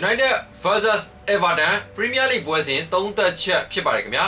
United vs Everton Premier League ပွဲစဉ်သုံးသက်ချက်ဖြစ်ပါတယ်ခင်ဗျာ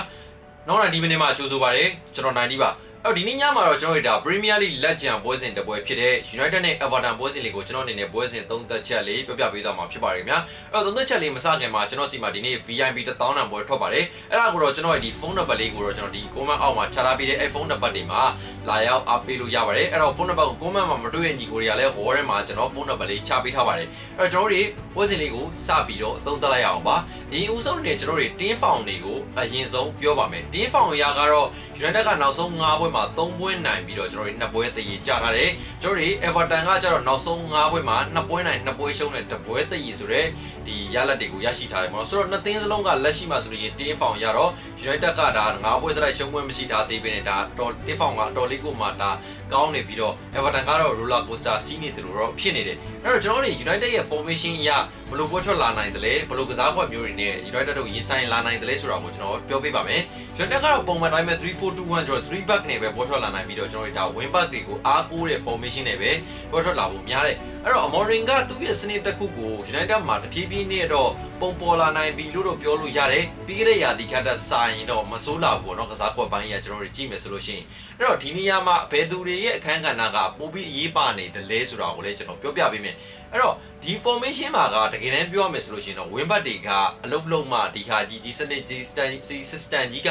နောက်တိုင်းဒီမိနစ်မှာကြိုးဆိုပါရစေကျွန်တော်နိုင်ဒီပါ အဲ့တော့ဒီနေ့ညမှာတော့ကျွန်တော်တို့ဒါ Premier League လက်ကျန်ပွဲစဉ်တစ်ပွဲဖြစ်တဲ့ United နဲ့ Everton ပွဲစဉ်လေးကိုကျွန်တော်အနေနဲ့ပွဲစဉ်သုံးသက်ချက်လေးပြောပြပေးသွားမှာဖြစ်ပါတယ်ခင်ဗျာအဲ့တော့သုံးသက်ချက်လေးမစခင်မှာကျွန်တော်စီမှာဒီနေ့ VIP 1000တန်ပွဲထွက်ပါတယ်အဲ့ဒါကိုတော့ကျွန်တော်ရဲ့ဒီဖုန်းနံပါတ်လေးကိုတော့ကျွန်တော်ဒီ comment အောက်မှာချထားပေးတဲ့အဲ့ဖုန်းနံပါတ်တွေမှာလာရောက်အားပေးလို့ရပါတယ်အဲ့တော့ဖုန်းနံပါတ်ကို comment မှာမတွေ့တဲ့ညီကိုတွေကလည်း wall ထဲမှာကျွန်တော်ဖုန်းနံပါတ်လေးချပေးထားပါတယ်အဲ့တော့ကျွန်တော်တို့ပွဲစဉ်လေးကိုစပြီးတော့အသုံးသပ်လိုက်ရအောင်ပါဒီဦးဆုံးနေကျွန်တော်တို့တင်းဖောင်တွေကိုအရင်ဆုံးပြောပါမယ်တင်းဖောင်ရာကတော့ United ကနောက်ဆုံး9ပွဲမှာ3ပွဲနိုင်ပြီးတော့ကျွန်တော်တို့2ပွဲတည်ကြထားတယ်ကျွန်တော်တို့ Everton ကကျတော့နောက်ဆုံး9ပွဲမှာ2ပွဲနိုင်2ပွဲရှုံးတဲ့2ပွဲတည်ဆိုတဲ့ဒီရလဒ်တွေကိုရရှိထားတယ်ပေါ့နော်ဆိုတော့နှစ်သင်းစလုံးကလက်ရှိမှာဆိုလို့ရင်တင်းဖောင်ရတော့ United ကဒါ9ပွဲစလိုက်ရှုံးပွဲမရှိတာသေးပေနဲ့ဒါတော်တင်းဖောင်ကအတော်လေးကိုမှဒါကောင်းနေပြီးတော့ Everton ကတော့ roller coaster စီးနေတယ်လို့တော့ဖြစ်နေတယ်အဲ့တော့ကျွန်တော်တို့ United ရဲ့ formation အရဘယ် လိုပွဲထွက်လာနိုင်တယ်လဲဘယ်လိုကစားကွက်မျိုးတွေနဲ့ United တို့ရင်ဆိုင်လာနိုင်တယ်လဲဆိုတာကိုကျွန်တော်ပြောပြပါမယ် United ကတော့ပုံမှန်တိုင်းပဲ3-4-2-1ကျွန်တော်3 back နဲ့ပဲပွဲထွက်လာနိုင်ပြီးတော့ကျွန်တော်တို့ဒါ wing back တွေကိုအားကိုးတဲ့ formation နဲ့ပဲပွဲထွက်လာဖို့များတယ်အဲ့တော့ Amorim ကသူ့ရဲ့စနစ်တစ်ခုကို United မှာတဖြည်းဖြည်းနဲ့တော့ပုံပေါ်လာနိုင်ပြီလို့တော့ပြောလို့ရတယ်ပြီးခဲ့တဲ့ရာသီခတ်တဲ့စာရင်တော့မဆိုးလာဘူးပေါ့နော်ကစားကွက်ပိုင်းကြီးကကျွန်တော်တို့ကြည့်မယ်ဆိုလို့ရှိရင်အဲ့တော့ဒီနေရာမှာဘယ်သူတွေရဲ့အခန်းကဏ္ဍကပိုပြီးအရေးပါနေတယ်လဲဆိုတာကိုလည်းကျွန်တော်ပြောပြပေးမယ်အဲ့တော့ဒီ formation မှာကတကယ်တမ်းပြောရမယ်ဆိုလို့ရှိရင်တော့ wing back တွေကအလုပ်လုံးမှဒီခါကြီးဒီစနစ်ဒီ system ဒီ system ကြီးက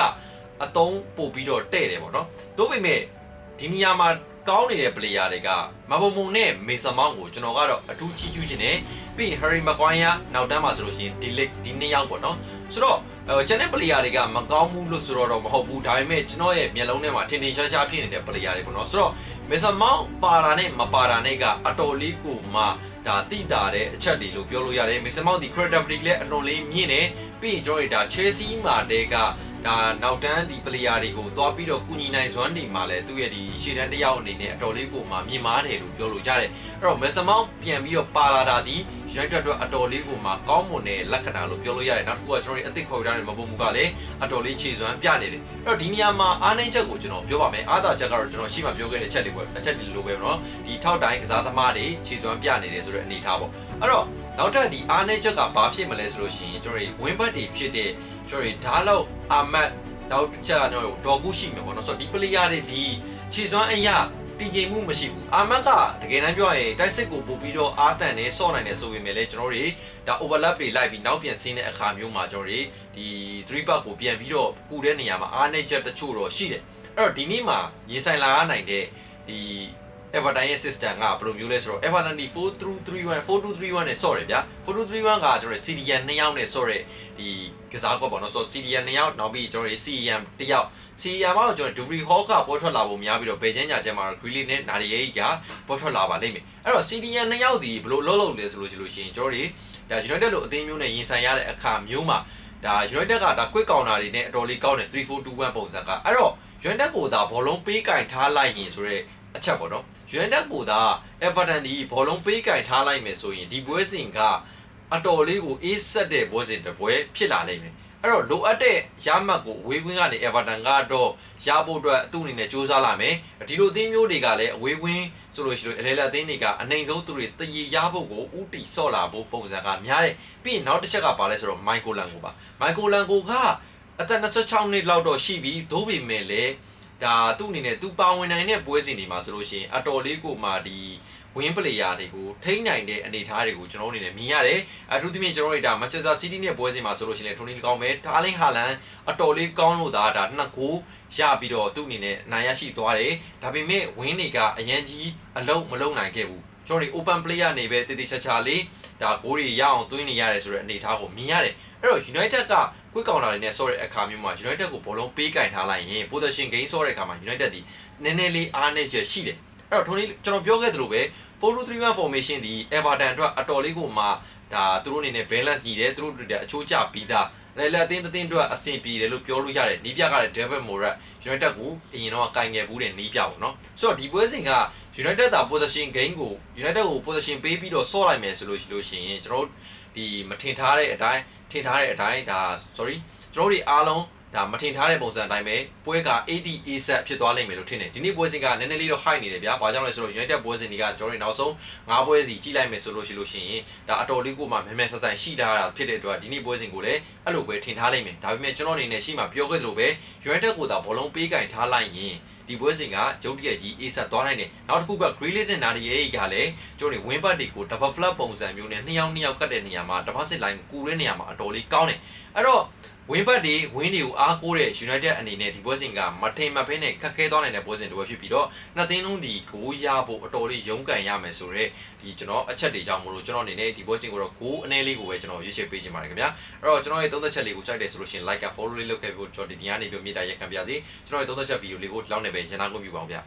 အတုံးပို့ပြီးတော့တဲ့တယ်ပေါ့နော်တို့ပေမဲ့ဒီနေရာမှာ ကောင်းနေတဲ့ player တွေကမဘုံမုံနဲ့မေဆာမောင်းကိုကျွန်တော်ကတော့အထူးချီးကျူးခြင်းနဲ့ပြီးရင် Harry Maguire နောက်တန်းမှာဆိုလို့ရှိရင် Delic ဒီနှစ်ယောက်ပေါ့နော်ဆိုတော့ကျန်တဲ့ player တွေကမကောင်းဘူးလို့ဆိုတော့တော့မဟုတ်ဘူးဒါပေမဲ့ကျွန်တော်ရဲ့မျက်လုံးထဲမှာထင်ထင်ရှားရှားဖြစ်နေတဲ့ player တွေပေါ့နော်ဆိုတော့မေဆာမောင်းပါတာနဲ့မပါတာနဲ့ကအတော်လေးကိုမှဒါတိတာတဲ့အချက်တွေလို့ပြောလို့ရတယ်မေဆာမောင်းဒီ creativity လည်းအလွန်လေးမြင့်တယ်ပြီးရင်ကျွန်တော်တို့ဒါ Chelsea မှာတဲက ဒါနောက်တန်းဒီ player တွေကိုသွားပြီးတော့ကုညီနိုင်စွမ်းတွေမှာလည်းသူ့ရဲ့ဒီရှေ့တန်းတစ်ယောက်အနေနဲ့အတော်လေးကိုမှမြင်မာတယ်လို့ပြောလို့ရတယ်အဲ့တော့ Mason Mount ပြန်ပြီးတော့ပါလာတာဒီ United အတွက်အတော်လေးကိုမှကောင်းမွန်တဲ့လက္ခဏာလို့ပြောလို့ရတယ်နောက်တစ်ခုကကျွန်တော်တို့အသစ်ခေါ်ရတဲ့မပုံမူကလည်းအတော်လေးခြေစွမ်းပြနေတယ်အဲ့တော့ဒီနေရာမှာအားနည်းချက်ကိုကျွန်တော်ပြောပါမယ်အားသာချက်ကတော့ကျွန်တော်ရှေ့မှာပြောခဲ့တဲ့အချက်တွေပေါ့အချက်တွေလိုပဲเนาะဒီထောက်တိုင်းကစားသမားတွေခြေစွမ်းပြနေတယ်ဆိုတဲ့အနေအထားပေါ့အဲ့တော့နောက်ထပ်ဒီအားနည်းချက်ကဘာဖြစ်မလဲဆိုလို့ရှိရင်ကျွန်တော်တို့ win back တွေဖြစ်တဲ့ ကျွန်တော်တို့ဓာတ်လောက်အာမတ်နောက်တစ်ချက်ကတော့ဒေါ်ကူရှိမယ်ပေါ့နော်ဆိုတော့ဒီ player တွေဒီခြေစွမ်းအရာတည်ငြိမ်မှုမရှိဘူးအာမတ်ကတကယ်တမ်းပြောရရင်တိုက်စစ်ကိုပို့ပြီးတော့အားတန်နေဆော့နိုင်တယ်ဆိုပေမဲ့လည်းကျွန်တော်တို့ဒါ overlap တွေလိုက်ပြီးနောက်ပြန်ဆင်းတဲ့အခါမျိုးမှာကျွန်တော်တို့ဒီ3 back ကိုပြန်ပြီးတော့ကူတဲ့နေရာမှာအားနည်းချက်တချို့တော့ရှိတယ်အဲ့တော့ဒီနေ့မှာရေးဆိုင်လာနိုင်တဲ့ဒီ Everton ရဲ့ system ကဘယ်လိုမျိုးလဲဆိုတော့ Everton ဒီ4231 4231နဲ့ဆော့တယ်ဗျာ4231ကကျွန်တော် CDN 2ယောက်နဲ့ဆော့တဲ့ဒီကစားကွက်ပေါ့နော်ဆိုတော့ CDN 2ယောက်နောက်ပြီးကျွန်တော် CEM 1ယောက် CEM မှာကျွန်တော် Dewey Hall ကပေါ်ထွက်လာဖို့များပြီးတော့ဘယ်ကျန်းညာကျန်းမှာ Greeley နဲ့ Nadia ကပေါ်ထွက်လာပါလိမ့်မယ်အဲ့တော့ CDN 2ယောက်ဒီဘယ်လိုလုပ်လုပ်လဲဆိုလို့ရှိလို့ရှိရင်ကျွန်တော်ဒါ United လို့အသင်းမျိုးနဲ့ရင်ဆိုင်ရတဲ့အခါမျိုးမှာဒါ United ကဒါ quick counter တွေနဲ့အတော်လေးကောင်းတယ်3421ပုံစံကအဲ့တော့ United ကိုဒါဘောလုံးပေးကင်ထားလိုက်ရင်ဆိုတော့အ ချက်ပေါ့နော် United ကိုသာ Everton ဒီဘောလုံးပေးကင်ထားလိုက်မယ်ဆိုရင်ဒီပွဲစဉ်ကအတော်လေးကိုအေးဆက်တဲ့ပွဲစဉ်တစ်ပွဲဖြစ်လာနိုင်မယ်အဲ့တော့လိုအပ်တဲ့ရမှတ်ကိုအဝေးကွင်းကနေ Everton ကတော့ရဖို့အတွက်သူ့အနေနဲ့စူးစမ်းလာမယ်ဒီလိုအသင်းမျိုးတွေကလည်းအဝေးကွင်းဆိုလို့ရှိလို့အလဲလက်အသင်းတွေကအနိုင်ဆုံးသူတွေတည်ရဖို့ကိုဥတီဆော့လာဖို့ပုံစံကများတယ်ပြီးရင်နောက်တစ်ချက်ကပါလဲဆိုတော့ Michael Lango ပါ Michael Lango ကအသက်26နှစ်လောက်တော့ရှိပြီဒို့ပေမဲ့လည်း ဒါသူ့အနေနဲ့သူပါဝင်နိုင်တဲ့ပွဲစဉ်တွေမှာဆိုလို့ရှိရင်အတော်လေးကိုမှဒီဝင်းပလေယာတွေကိုထိန်းနိုင်တဲ့အနေအထားတွေကိုကျွန်တော်အနေနဲ့မြင်ရတယ်အထူးသဖြင့်ကျွန်တော်တို့ဒါမန်ချက်စတာစီးတီးနဲ့ပွဲစဉ်မှာဆိုလို့ရှိရင်ထိုနီကောင်းပဲဒါလင်းဟာလန်အတော်လေးကောင်းလို့ဒါဒါနှစ်ကိုရပြီးတော့သူ့အနေနဲ့နိုင်ရရှိသွားတယ်ဒါပေမဲ့ဝင်းတွေကအရန်ကြီးအလုံးမလုံးနိုင်ခဲ့ဘူးကျွန်တော်တို့ open player နေပဲတည်တည်ချာချာလေးဒါဂိုးတွေရအောင်သွင်းနေရတယ်ဆိုတဲ့အနေအထားကိုမြင်ရတယ်အဲ့တော့ United က quick counter တွေနဲ့ဆော့တဲ့အခါမျိုးမှာ United ကိုဘောလုံးပေးကင်ထားလိုက်ရင် position gain ဆော့တဲ့အခါမှာ United ဒီနည်းနည်းလေးအားနည်းချက်ရှိတယ်အဲ့တော့ထိုနည်းကျွန်တော်ပြောခဲ့သလိုပဲ4-2-3-1 formation ဒီ Everton အတွက်အတော်လေးကိုမှဒါသူတို့အနေနဲ့ balance ညီတယ်သူတို့တို့အချိုးကျပြီးသားလဲလက်အသင်းအသင်းအတွက်အဆင်ပြေတယ်လို့ပြောလို့ရတယ်နီးပြကလည်း David Morat United ကိုအရင်တော့ကင်ငယ်ဘူးတဲ့နီးပြပေါ့နော်ဆိုတော့ဒီပွဲစဉ်က United တာ position gain ကို United ကို position ပေးပြီးတော့ဆော့လိုက်မယ်ဆိုလို့ရှိလို့ရှိရင်ကျွန်တော်တို့ဒီမထင်ထားတဲ့အတိုင်း ထင်ထားတဲ့အတိုင်းဒါ sorry ကျွန်တော်တို့တွေအားလုံးဒါမထင်ထားတဲ့ပုံစံအတိုင်းပဲပွဲက AD A set ဖြစ်သွားလိမ့်မယ်လို့ထင်တယ်ဒီနေ့ပွဲစဉ်ကနည်းနည်းလေးတော့ high နေတယ်ဗျာဘာကြောင့်လဲဆိုတော့ United ပွဲစဉ်တွေကကျွန်တော်တို့နောက်ဆုံး၅ပွဲစီကြည့်လိုက်မယ်ဆိုလို့ရှိလို့ရှိရင်ဒါအတော်လေးကိုမှမဲမဲဆက်ဆက်ရှိထားတာဖြစ်တဲ့အတွက်ဒီနေ့ပွဲစဉ်ကိုလည်းအဲ့လိုပဲထင်ထားလိမ့်မယ်ဒါပေမဲ့ကျွန်တော်အနေနဲ့ရှိမှပြောခဲ့သလိုပဲ United ကိုသာဘောလုံးပေးကင်ထားလိုက်ရင် ဒီပွဲစဉ်ကဂျုံတရက်ကြီးအေးဆက်သွားနိုင်တယ်နောက်တစ်ခုက Grealish နဲ့ Nadia ကလည်းကျွန်တော်တို့ win back တွေကို double flap ပုံစံမျိုးနဲ့နှစ်ယောက်နှစ်ယောက်ကတ်တဲ့နေရာမှာ defensive line ကိုကူတဲ့နေရာမှာအတော်လေးကောင်းတယ်အဲ့တော့ win back တွေ win တွေကိုအားကိုးတဲ့ United အနေနဲ့ဒီပွဲစဉ်ကမထိန်မဖဲနဲ့ခက်ခဲသွားနိုင်တဲ့ပွဲစဉ်တစ်ပွဲဖြစ်ပြီးတော့နှစ်သင်းလုံးဒီဂိုးရဖို့အတော်လေးရုန်းကန်ရမယ်ဆိုတော့ဒီကျွန်တော်အချက်တွေကြောင့်မလို့ကျွန်တော်အနေနဲ့ဒီပွဲစဉ်ကိုတော့ဂိုးအနည်းလေးကိုပဲကျွန်တော်ရွေးချယ်ပေးချင်ပါတယ်ခင်ဗျာအဲ့တော့ကျွန်တော်ရဲ့သုံးသက်ချက်လေးကိုကြိုက်တယ်ဆိုလို့ရှိရင် like က follow လေးလုပ်ခဲ့ပြီးတော့ကျွန်တော်ဒီညနေပြမြေတားရက်ခံပြစီကျွန်တော်ရဲ့သုံးသက်ချက်ဗီဒီယိုလေးကိုဒီလောက်နဲ့ပဲရန်နာခွင့်ပြုပါအောင်ဗျာ